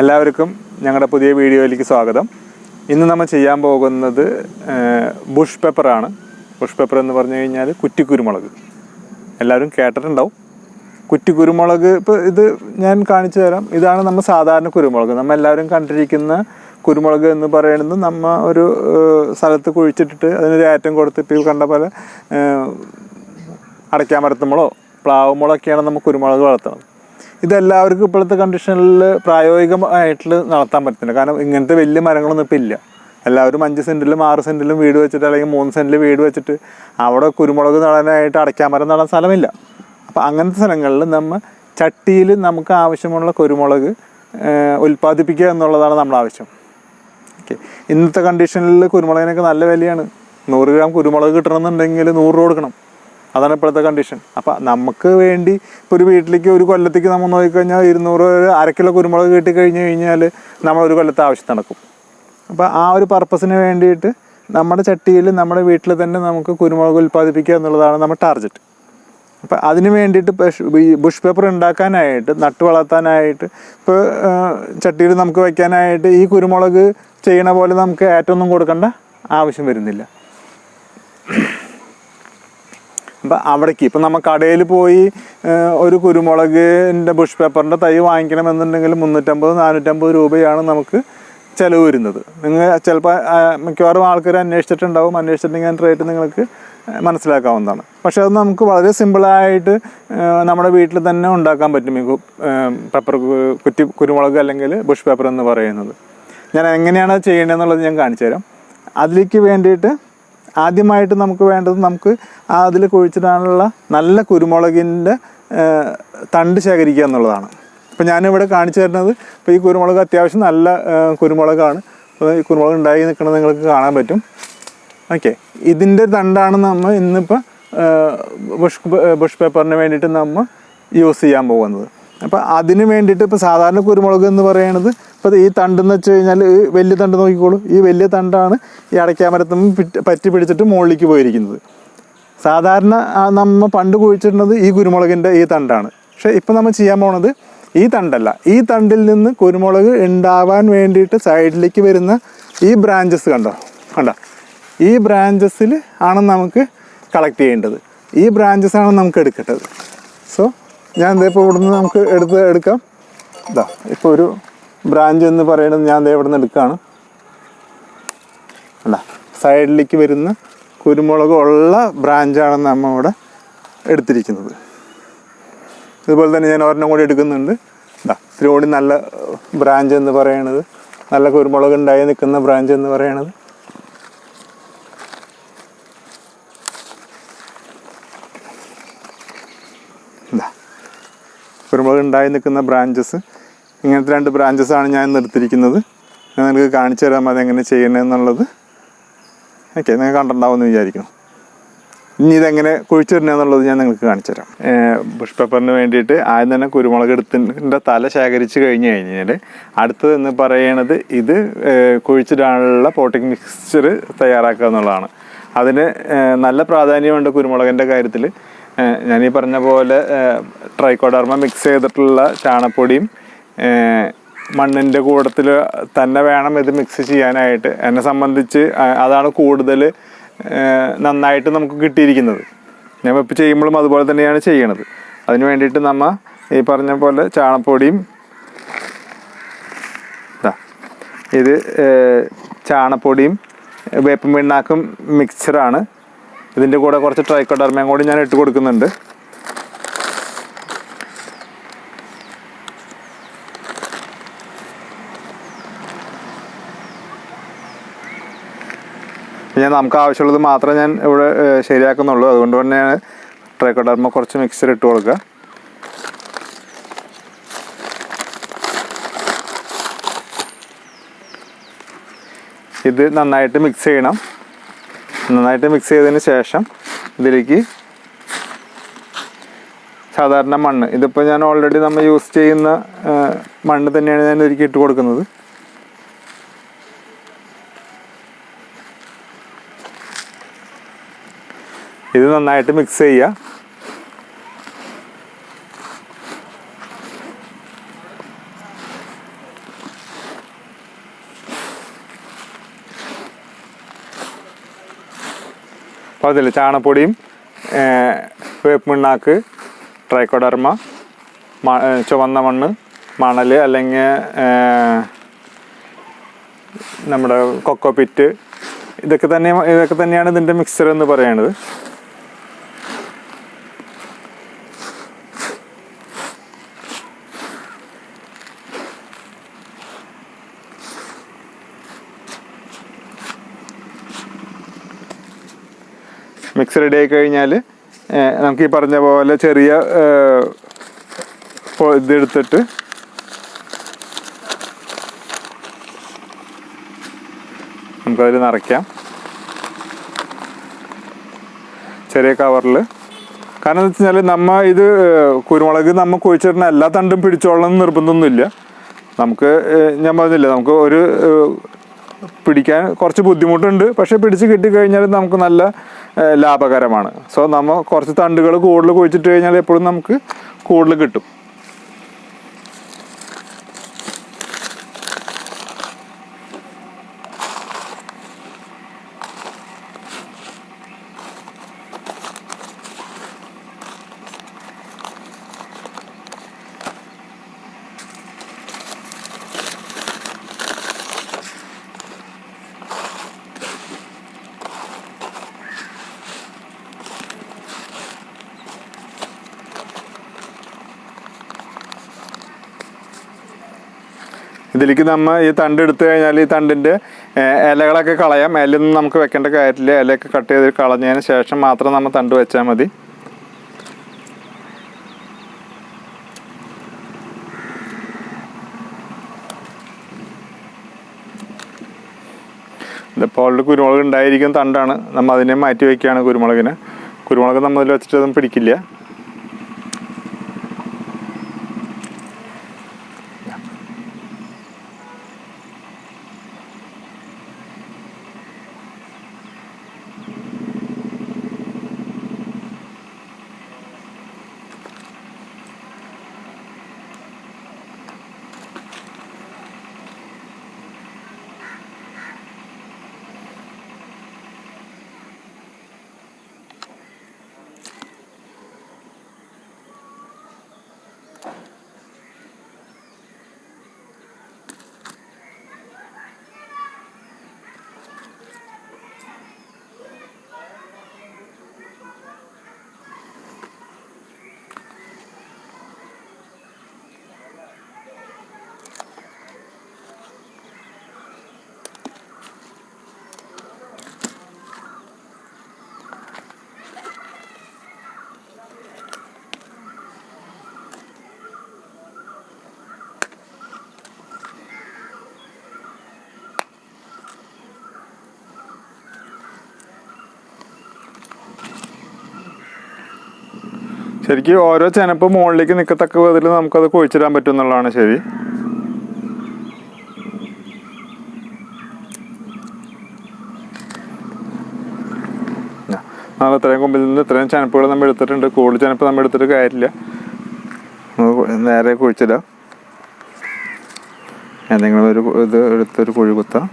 എല്ലാവർക്കും ഞങ്ങളുടെ പുതിയ വീഡിയോയിലേക്ക് സ്വാഗതം. ഇന്ന് നമ്മൾ ചെയ്യാൻ പോകുന്നത് ബുഷ് പെപ്പറാണ് ബുഷ് പെപ്പർ എന്ന് പറഞ്ഞു കഴിഞ്ഞാൽ കുറ്റിക്കുരുമുളക്. എല്ലാവരും കേട്ടിട്ടുണ്ടാവും. കുറ്റിക്കുരുമുളക് ഇപ്പോൾ ഇത് ഞാൻ കാണിച്ചു തരാം. ഇതാണ് നമ്മൾ സാധാരണ കുരുമുളക്. നമ്മൾ എല്ലാവരും കണ്ടിരിക്കുന്ന കുരുമുളക് എന്ന് പറയുന്നത് നമ്മൾ ഒരു സ്ഥലത്ത് കുഴിച്ചിട്ടിട്ട് അതിനൊരു ഏറ്റം കൊടുത്തിട്ട് ഈ കണ്ട പോലെ അടയ്ക്കാൻ മരത്തുമ്പോഴോ പ്ലാവുമ്പോഴൊക്കെയാണ് നമ്മൾ കുരുമുളക് വളർത്തുന്നത് ഇതെല്ലാവർക്കും ഇപ്പോഴത്തെ കണ്ടീഷനിൽ പ്രായോഗികമായിട്ട് നടത്താൻ പറ്റുന്നില്ല കാരണം ഇങ്ങനത്തെ വലിയ മരങ്ങളൊന്നും ഇപ്പം ഇല്ല. എല്ലാവരും അഞ്ച് സെന്റിലും ആറ് സെന്റിലും വീട് വെച്ചിട്ട് അല്ലെങ്കിൽ മൂന്ന് സെന്റിൽ വീട് വെച്ചിട്ട് അവിടെ കുരുമുളക് നടാനായിട്ട് അടയ്ക്കാൻ മരം നടാൻ സ്ഥലമില്ല. അപ്പോൾ അങ്ങനത്തെ സ്ഥലങ്ങളിൽ നമ്മൾ ചട്ടിയിൽ നമുക്ക് ആവശ്യമുള്ള കുരുമുളക് ഉൽപ്പാദിപ്പിക്കുക എന്നുള്ളതാണ് നമ്മുടെ ആവശ്യം. ഓക്കെ. ഇന്നത്തെ കണ്ടീഷനിൽ കുരുമുളകിനൊക്കെ നല്ല വിലയാണ്. നൂറ് ഗ്രാം കുരുമുളക് കിട്ടണമെന്നുണ്ടെങ്കിൽ നൂറ് രൂപ കൊടുക്കണം. അതാണ് ഇപ്പോഴത്തെ കണ്ടീഷൻ അപ്പം നമുക്ക് വേണ്ടി ഇപ്പോൾ ഒരു വീട്ടിലേക്ക് ഒരു കൊല്ലത്തേക്ക് നമ്മൾ നോക്കിക്കഴിഞ്ഞാൽ ഇരുന്നൂറ് ഒരു അര കിലോ കുരുമുളക് കിട്ടി കഴിഞ്ഞ് കഴിഞ്ഞാൽ നമ്മൾ ഒരു കൊല്ലത്തെ ആവശ്യം നടക്കും. അപ്പോൾ ആ ഒരു പർപ്പസിന് വേണ്ടിയിട്ട് നമ്മുടെ ചട്ടിയിൽ നമ്മുടെ വീട്ടിൽ തന്നെ നമുക്ക് കുരുമുളക് ഉൽപ്പാദിപ്പിക്കുക എന്നുള്ളതാണ് നമ്മുടെ ടാർഗറ്റ് അപ്പം അതിന് വേണ്ടിയിട്ട് ബുഷ് പേപ്പർ ഉണ്ടാക്കാനായിട്ട് നട്ട് വളർത്താനായിട്ട് ഇപ്പോൾ ചട്ടിയിൽ നമുക്ക് വയ്ക്കാനായിട്ട് ഈ കുരുമുളക് ചെയ്യണ പോലെ നമുക്ക് ഏറ്റൊന്നും കൊടുക്കേണ്ട ആവശ്യം വരുന്നില്ല. അപ്പം അവിടേക്ക്. ഇപ്പം നമ്മൾ കടയിൽ പോയി ഒരു കുരുമുളകിന്റെ ബുഷ് പേപ്പറിന്റെ തൈ വാങ്ങിക്കണമെന്നുണ്ടെങ്കിൽ മുന്നൂറ്റമ്പത് നാനൂറ്റമ്പത് രൂപയാണ് നമുക്ക് ചിലവ് വരുന്നത്. നിങ്ങൾ ചിലപ്പോൾ മിക്കവാറും ആൾക്കാർ അന്വേഷിച്ചിട്ടുണ്ടാവും. അന്വേഷിച്ചിട്ടുണ്ടെങ്കിൽ അതിന്റെ റേറ്റ് നിങ്ങൾക്ക് മനസ്സിലാക്കാവുന്നതാണ്. പക്ഷേ അത് നമുക്ക് വളരെ സിമ്പിളായിട്ട് നമ്മുടെ വീട്ടിൽ തന്നെ ഉണ്ടാക്കാൻ പറ്റും ഈ പെപ്പർ കുറ്റി കുരുമുളക് അല്ലെങ്കിൽ ബുഷ് പേപ്പർ എന്ന് പറയുന്നത്. ഞാൻ എങ്ങനെയാണ് ചെയ്യേണ്ടതെന്നുള്ളത് ഞാൻ കാണിച്ചു തരാം അതിലേക്ക് വേണ്ടിയിട്ട് ആദ്യമായിട്ട് നമുക്ക് വേണ്ടത് നമുക്ക് അതിൽ കുഴിച്ചിടാനുള്ള നല്ല കുരുമുളകിന്റെ തണ്ട് ശേഖരിക്കുക എന്നുള്ളതാണ്. അപ്പോൾ ഞാനിവിടെ കാണിച്ചു തരുന്നത് ഇപ്പോൾ ഈ കുരുമുളക് അത്യാവശ്യം നല്ല കുരുമുളകാണ്. അപ്പോൾ ഈ കുരുമുളക് ഉണ്ടായി നിൽക്കുന്നത് നിങ്ങൾക്ക് കാണാൻ പറ്റും. ഓക്കെ. ഇതിന്റെ തണ്ടാണ് നമ്മൾ ഇന്നിപ്പോൾ ബുഷ് ബുഷ് പേപ്പറിന് വേണ്ടിയിട്ട് നമ്മൾ യൂസ് ചെയ്യാൻ പോകുന്നത്. അപ്പോൾ അതിന് വേണ്ടിയിട്ട് ഇപ്പോൾ സാധാരണ കുരുമുളക് എന്ന് പറയുന്നത് ഇപ്പോൾ ഈ തണ്ടെന്ന് വെച്ച് കഴിഞ്ഞാൽ വലിയ തണ്ട് നോക്കിക്കോളൂ. ഈ വലിയ തണ്ടാണ് ഈ അടയ്ക്കാമരത്തും പറ്റി പിടിച്ചിട്ട് മുകളിലേക്ക് പോയിരിക്കുന്നത്. സാധാരണ നമ്മൾ നമ്മ പണ്ട് കുഴിച്ചിരുന്നത് ഈ കുരുമുളകിന്റെ ഈ തണ്ടാണ്. പക്ഷേ ഇപ്പം നമ്മൾ ചെയ്യാൻ പോണത് ഈ തണ്ടല്ല. ഈ തണ്ടിൽ നിന്ന് കുരുമുളക് ഉണ്ടാവാൻ വേണ്ടിയിട്ട് സൈഡിലേക്ക് വരുന്ന ഈ ബ്രാഞ്ചസ് കണ്ടോ? കണ്ടോ? ഈ ബ്രാഞ്ചസിൽ ആണ് നമുക്ക് കളക്ട് ചെയ്യേണ്ടത്. ഈ ബ്രാഞ്ചസ് ആണ് നമുക്ക് എടുക്കേണ്ടത്. സോ ഞാൻ ഇപ്പോൾ ഇവിടുന്ന് നമുക്ക് എടുത്ത് എടുക്കാം. ഇതാ ഇപ്പോൾ ഒരു ബ്രാഞ്ച് എന്ന് പറയുന്നത് ഞാൻ ദേ നിന്ന് എടുക്കുകയാണ് അല്ല സൈഡിലേക്ക് വരുന്ന കുരുമുളക് ഉള്ള ബ്രാഞ്ചാണ് നമ്മൾ ഇവിടെ എടുത്തിരിക്കുന്നത്. ഇതുപോലെ തന്നെ ഞാൻ ഒരെണ്ണം കൂടി എടുക്കുന്നുണ്ട്. ഇതാ ഇത്തിരി നല്ല ബ്രാഞ്ച് എന്ന് പറയണത്. നല്ല കുരുമുളക് ഉണ്ടായി നിൽക്കുന്ന ബ്രാഞ്ച് എന്ന് പറയണത്. കുരുമുളക് ഉണ്ടായി നിൽക്കുന്ന ബ്രാഞ്ചസ് ഇങ്ങനത്തെ രണ്ട് ബ്രാഞ്ചസ് ആണ് ഞാൻ നിർത്തിയിരിക്കുന്നത്. ഞാൻ നിങ്ങൾക്ക് കാണിച്ചു തരാം അതെങ്ങനെ ചെയ്യണമെന്നുള്ളത് ഓക്കെ നിങ്ങൾ കണ്ടിട്ടുണ്ടാവുമെന്ന് വിചാരിക്കുന്നു. ഇനി ഇതെങ്ങനെ കുഴിച്ചിടണമെന്നുള്ളത് ഞാൻ നിങ്ങൾക്ക് കാണിച്ചു തരാം. ബുഷ് പേപ്പറിന് വേണ്ടിയിട്ട് ആദ്യം തന്നെ കുരുമുളക് എടുത്തിന്റെ തല ശേഖരിച്ച് കഴിഞ്ഞ് കഴിഞ്ഞാൽ അടുത്തത് എന്ന് പറയണത് ഇത് കുഴിച്ചിടാനുള്ള പോട്ടിംഗ് മിക്സ്ചർ തയ്യാറാക്കുക എന്നുള്ളതാണ്. അതിന് നല്ല പ്രാധാന്യമുണ്ട് കുരുമുളകിന്റെ കാര്യത്തിൽ ഞാനീ പറഞ്ഞ പോലെ ട്രൈക്കോഡർമ മിക്സ് ചെയ്തിട്ടുള്ള ചാണപ്പൊടിയും മണ്ണിന്റെ കൂടത്തിൽ തന്നെ വേണം ഇത് മിക്സ് ചെയ്യാനായിട്ട്. എന്നെ സംബന്ധിച്ച് അതാണ് കൂടുതൽ നന്നായിട്ട് നമുക്ക് കിട്ടിയിരിക്കുന്നത്. ഞാൻ വെപ്പ് ചെയ്യുമ്പോഴും അതുപോലെ തന്നെയാണ് ചെയ്യണത്. അതിന് വേണ്ടിയിട്ട് നമ്മ ഈ പറഞ്ഞ പോലെ ചാണപ്പൊടിയും ഇത് ചാണപ്പൊടിയും വേപ്പും പിണ്ണാക്കും മിക്സറാണ് ഇതിന്റെ കൂടെ കുറച്ച് ട്രൈക്കോഡർമയും കൂടി ഞാൻ ഇട്ട് കൊടുക്കുന്നുണ്ട്. ഞാൻ നമുക്ക് ആവശ്യമുള്ളത് മാത്രമേ ഞാൻ ഇവിടെ ശരിയാക്കുന്നുള്ളൂ. അതുകൊണ്ട് തന്നെയാണ് ട്രൈക്കോഡർമ കുറച്ച് മിക്സർ ഇട്ട് കൊടുക്കുക. ഇത് നന്നായിട്ട് മിക്സ് ചെയ്യണം. നന്നായിട്ട് മിക്സ് ചെയ്തതിന് ശേഷം ഇതിലേക്ക് സാധാരണ മണ്ണ്. ഇതിപ്പോൾ ഞാൻ ഓൾറെഡി നമ്മൾ യൂസ് ചെയ്യുന്ന മണ്ണ് തന്നെയാണ് ഞാൻ ഇതിലേക്ക് ഇട്ട് കൊടുക്കുന്നത്. ഇത് നന്നായിട്ട് മിക്സ് ചെയ്യുക. അപ്പോൾ അതിൽ ചാണപ്പൊടിയും വേപ്പിമിണ്ണാക്ക് ട്രൈക്കോഡർമ ചുവന്ന മണ്ണ് മണൽ അല്ലെങ്കിൽ നമ്മുടെ കൊക്കോ പിറ്റ് ഇതൊക്കെ തന്നെ ഇതൊക്കെ തന്നെയാണ് ഇതിന്റെ മിക്സർ എന്ന് പറയുന്നത് മിക്സ് റെഡി ആയി കഴിഞ്ഞാൽ നമുക്ക് ഈ പറഞ്ഞ പോലെ ചെറിയ ഇതെടുത്തിട്ട് നമുക്കതിൽ നിറയ്ക്കാം. ചെറിയ കവറിൽ കാരണം എന്താ വെച്ച് കഴിഞ്ഞാൽ നമ്മ ഇത് കുരുമുളക് നമ്മൾ കുഴിച്ചിടുന്ന എല്ലാ തണ്ടും പിടിച്ചോളണം എന്ന് നിർബന്ധമൊന്നുമില്ല. നമുക്ക് ഞാൻ പറഞ്ഞില്ല നമുക്ക് ഒരു പിടിക്കാൻ കുറച്ച് ബുദ്ധിമുട്ടുണ്ട്. പക്ഷേ പിടിച്ച് കിട്ടിക്കഴിഞ്ഞാൽ നമുക്ക് നല്ല ലാഭകരമാണ്. സോ നമ്മൾ കുറച്ച് തണ്ടുകൾ കൂടുതൽ കുഴിച്ചിട്ട് കഴിഞ്ഞാൽ എപ്പോഴും നമുക്ക് കൂടുതൽ കിട്ടും. ഇതിലേക്ക് നമ്മൾ ഈ തണ്ട് എടുത്തു കഴിഞ്ഞാൽ ഈ തണ്ടിന്റെ ഇലകളൊക്കെ കളയാം. ഇലയൊന്നും നമുക്ക് വെക്കേണ്ട കാര്യമില്ല ഇലയൊക്കെ കട്ട് ചെയ്ത് കളഞ്ഞതിന് ശേഷം മാത്രം നമ്മൾ തണ്ട് വെച്ചാൽ മതി. ഇതിപ്പോൾ ഓൾറെഡി കുരുമുളക് ഉണ്ടായിരിക്കുന്ന തണ്ടാണ്. നമ്മൾ അതിനെ മാറ്റി വയ്ക്കുകയാണ് കുരുമുളകിന്. കുരുമുളക് നമ്മൾ വെച്ചിട്ട് അതൊന്നും പിടിക്കില്ല. ശരിക്കും ഓരോ ചെനപ്പ് മുകളിലേക്ക് നിൽക്കത്തക്ക വിധത്തിൽ നമുക്കത് കുഴിച്ചിടാൻ പറ്റും എന്നുള്ളതാണ് ശരി നമ്മൾ ഇത്രയും കൊമ്പിൽ നിന്ന് ഇത്രയും ചെനപ്പുകൾ നമ്മൾ എടുത്തിട്ടുണ്ട്. കൂടുതൽ ചെനപ്പ് നമ്മൾ എടുത്തിട്ട് കാര്യമില്ല. നേരെ കുഴിച്ചിടാം. എന്തെങ്കിലും ഒരു ഇത് എടുത്തൊരു കുഴി കുത്താം.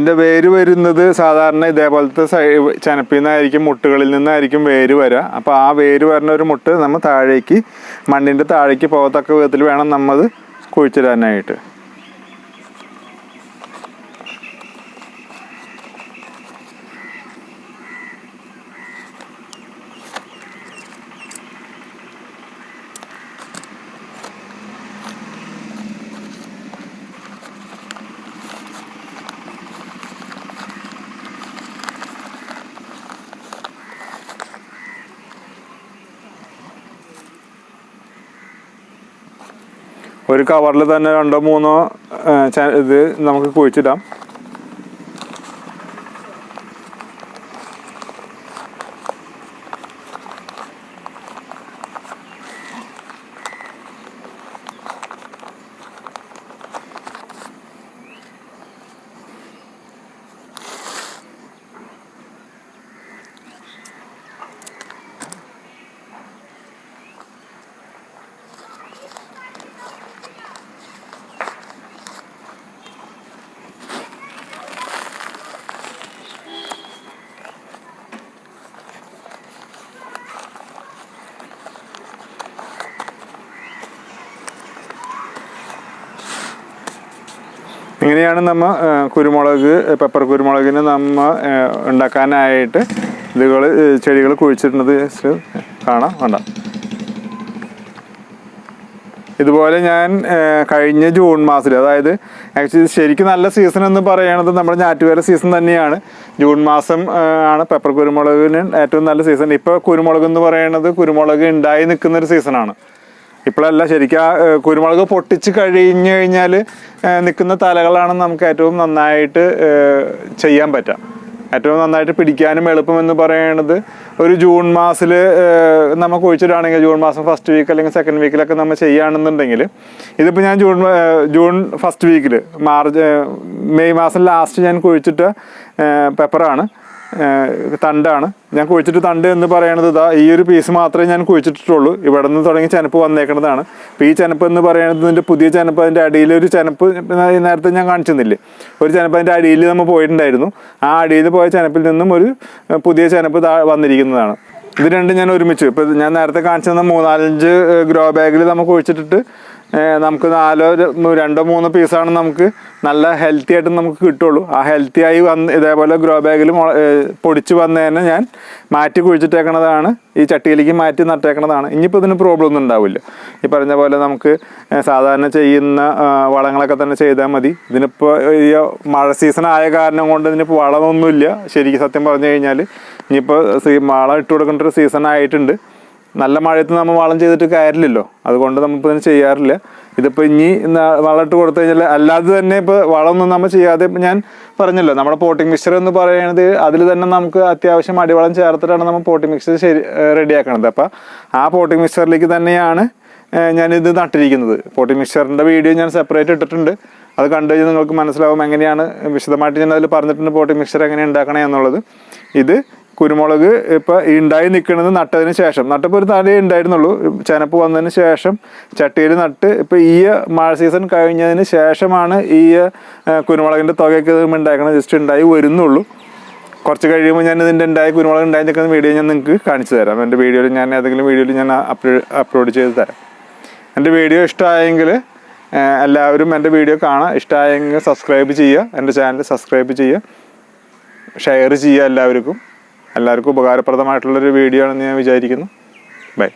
ഇതിന്റെ വേര് വരുന്നത് സാധാരണ ഇതേപോലത്തെ ചനപ്പിൽ നിന്നായിരിക്കും മുട്ടുകളിൽ നിന്നായിരിക്കും വേര് വരിക അപ്പോൾ ആ വേര് വരുന്ന ഒരു മുട്ട് നമ്മൾ താഴേക്ക് മണ്ണിന്റെ താഴേക്ക് പോകത്തക്ക വിധത്തിൽ വേണം നമ്മൾ കുഴിച്ചിടാനായിട്ട്. ഒരു കവറിൽ തന്നെ രണ്ടോ മൂന്നോ ഇത് നമുക്ക് കുഴിച്ചിടാം. ഇങ്ങനെയാണ് നമ്മൾ കുരുമുളക് പെപ്പർ കുരുമുളകിന് നമ്മൾ ഉണ്ടാക്കാനായിട്ട് ഇതുകൾ ചെടികൾ കുഴിച്ചിട്ടുള്ളത് കാണാം വേണ്ട ഇതുപോലെ ഞാൻ കഴിഞ്ഞ ജൂൺ മാസത്തിൽ അതായത് ആക്ച്വലി ശരിക്കും നല്ല സീസൺ എന്ന് പറയുന്നത് നമ്മുടെ ഞാറ്റുവേല സീസൺ തന്നെയാണ്. ജൂൺ മാസം ആണ് പെപ്പർ കുരുമുളകിന് ഏറ്റവും നല്ല സീസൺ ഇപ്പോൾ കുരുമുളക് എന്ന് പറയുന്നത് കുരുമുളക് ഉണ്ടായി നിൽക്കുന്ന ഒരു സീസണാണ് ഇപ്പോഴല്ല ശരിക്കും ആ കുരുമുളക് പൊട്ടിച്ച് കഴിഞ്ഞു കഴിഞ്ഞാൽ നിൽക്കുന്ന തലകളാണ് നമുക്ക് ഏറ്റവും നന്നായിട്ട് ചെയ്യാൻ പറ്റുക ഏറ്റവും നന്നായിട്ട് പിടിക്കാനും എളുപ്പം എന്ന് പറയുന്നത് ഒരു ജൂൺ മാസത്തിൽ നമ്മൾ കുഴിച്ചിട്ടാണെങ്കിൽ ജൂൺ മാസം ഫസ്റ്റ് വീക്ക് അല്ലെങ്കിൽ സെക്കൻഡ് വീക്കിലൊക്കെ നമ്മൾ ചെയ്യുകയാണെന്നുണ്ടെങ്കിൽ ഇതിപ്പോൾ ഞാൻ ജൂൺ ജൂൺ ഫസ്റ്റ് വീക്കിൽ മാർച്ച് മെയ് മാസം ലാസ്റ്റ് ഞാൻ കുഴിച്ചിട്ട പെപ്പറാണ് തണ്ടാണ്. ഞാൻ കുഴിച്ചിട്ട് തണ്ട് എന്ന് പറയുന്നത് ഇതാ ഈ ഒരു പീസ് മാത്രമേ ഞാൻ കുഴിച്ചിട്ടുള്ളൂ ഇവിടെ നിന്ന് തുടങ്ങി ചെനപ്പ് വന്നേക്കുന്നതാണ് അപ്പോൾ ഈ ചെനപ്പ് എന്ന് പറയുന്നത് ഇതിന്റെ പുതിയ ചെനപ്പ് അതിന്റെ അടിയിൽ ഒരു ചെനപ്പ് നേരത്തെ ഞാൻ കാണിച്ചിരുന്നില്ലേ? ഒരു ചെനപ്പ് അതിന്റെ അടിയിൽ നമ്മൾ പോയിട്ടുണ്ടായിരുന്നു. ആ അടിയിൽ പോയ ചെനപ്പിൽ നിന്നും ഒരു പുതിയ ചെനപ്പ് വന്നിരിക്കുന്നതാണ്. ഇത് രണ്ടും ഞാൻ ഒരുമിച്ച്. ഇപ്പോൾ ഞാൻ നേരത്തെ കാണിച്ചു തന്ന മൂന്നാലഞ്ച് ഗ്രോ ബാഗിൽ നമുക്ക് കുഴിച്ചിട്ടിട്ട് നമുക്ക് നാലോ രണ്ടോ മൂന്നോ പീസാണ് നമുക്ക് നല്ല ഹെൽത്തി ആയിട്ട് നമുക്ക് കിട്ടുള്ളൂ. ആ ഹെൽത്തി ആയി വന്ന് ഇതേപോലെ ഗ്രോ ബാഗിൽ പൊടിച്ച് വന്നതിനെ ഞാൻ മാറ്റി കുഴിച്ചിട്ടേക്കണതാണ്. ഈ ചട്ടിയിലേക്ക് മാറ്റി നട്ടേക്കണതാണ്. ഇനിയിപ്പോൾ ഇതിന് പ്രോബ്ലം ഒന്നും ഉണ്ടാവില്ല. ഈ പറഞ്ഞ പോലെ നമുക്ക് സാധാരണ ചെയ്യുന്ന വളങ്ങളൊക്കെ തന്നെ ചെയ്താൽ മതി. ഇതിനിപ്പോൾ ഈ മഴ സീസൺ ആയ കാരണം കൊണ്ട് ഇതിനിപ്പോൾ വളമൊന്നുമില്ല. ശരിക്കും സത്യം പറഞ്ഞു കഴിഞ്ഞാൽ ഇനിയിപ്പോൾ സീ- വളം ഇട്ട് കൊടുക്കേണ്ട ഒരു സീസൺ ആയിട്ടുണ്ട്. നല്ല മഴയത്ത് നമ്മൾ വളം ചെയ്തിട്ട് കാര്യമില്ലല്ലോ. അതുകൊണ്ട് നമ്മളിപ്പോൾ ഇതിന് ചെയ്യാറില്ല. ഇതിപ്പോൾ ഇനി വളമിട്ട് വളം കൊടുത്തു കഴിഞ്ഞാൽ അല്ലാതെ തന്നെ ഇപ്പോൾ വളമൊന്നും നമ്മൾ ചെയ്യാതെ ഞാൻ പറഞ്ഞല്ലോ നമ്മുടെ പോട്ടിംഗ് മിക്സർ എന്ന് പറയുന്നത് അതിൽ തന്നെ നമുക്ക് അത്യാവശ്യം അടിവളം ചേർത്തിട്ടാണ് നമ്മൾ പോട്ടിംഗ് മിക്സർ ശരി റെഡിയാക്കണത്. അപ്പോൾ ആ പോട്ടിംഗ് മിക്സറിലേക്ക് തന്നെയാണ് ഞാനിത് നട്ടിരിക്കുന്നത്. പോട്ടിംഗ് മിക്സറിന്റെ വീഡിയോ ഞാൻ സെപ്പറേറ്റ് ഇട്ടിട്ടുണ്ട്. അത് കണ്ടു കഴിഞ്ഞാൽ നിങ്ങൾക്ക് മനസ്സിലാവും എങ്ങനെയാണ് വിശദമായിട്ട് ഞാൻ അതിൽ പറഞ്ഞിട്ടുണ്ട് പോട്ടിംഗ് മിക്സർ എങ്ങനെ ഉണ്ടാക്കണേ എന്നുള്ളത്. ഇത് കുരുമുളക് ഇപ്പം ഉണ്ടായി നിൽക്കുന്നത് നട്ടതിന് ശേഷം. നട്ടപ്പോൾ ഒരു തലേ ഉണ്ടായിരുന്നുള്ളൂ. ചെനപ്പ് വന്നതിന് ശേഷം ചട്ടിയിൽ നട്ട് ഇപ്പം ഈ മഴ സീസൺ കഴിഞ്ഞതിന് ശേഷമാണ് ഈ കുരുമുളകിന്റെ തുകയൊക്കെ ഉണ്ടാക്കണത് ജസ്റ്റ് ഉണ്ടായി വരുന്നുള്ളൂ. കുറച്ച് കഴിയുമ്പോൾ ഞാൻ ഇതിന്റെ ഉണ്ടായി കുരുമുളക് ഉണ്ടായി നിൽക്കുന്ന വീഡിയോ ഞാൻ നിങ്ങൾക്ക് കാണിച്ചു തരാം. എന്റെ വീഡിയോയിൽ ഞാൻ ഏതെങ്കിലും വീഡിയോയിൽ ഞാൻ അപ്ലോഡ് അപ്ലോഡ് ചെയ്ത് തരാം. എന്റെ വീഡിയോ ഇഷ്ടമായെങ്കിൽ എല്ലാവരും എന്റെ വീഡിയോ കാണാം. ഇഷ്ടമായെങ്കിൽ സബ്സ്ക്രൈബ് ചെയ്യുക. എന്റെ ചാനൽ സബ്സ്ക്രൈബ് ചെയ്യുക. ഷെയർ ചെയ്യുക എല്ലാവർക്കും. എല്ലാവർക്കും ഉപകാരപ്രദമായിട്ടുള്ളൊരു വീഡിയോ ആണെന്ന് ഞാൻ വിചാരിക്കുന്നു. ബൈ.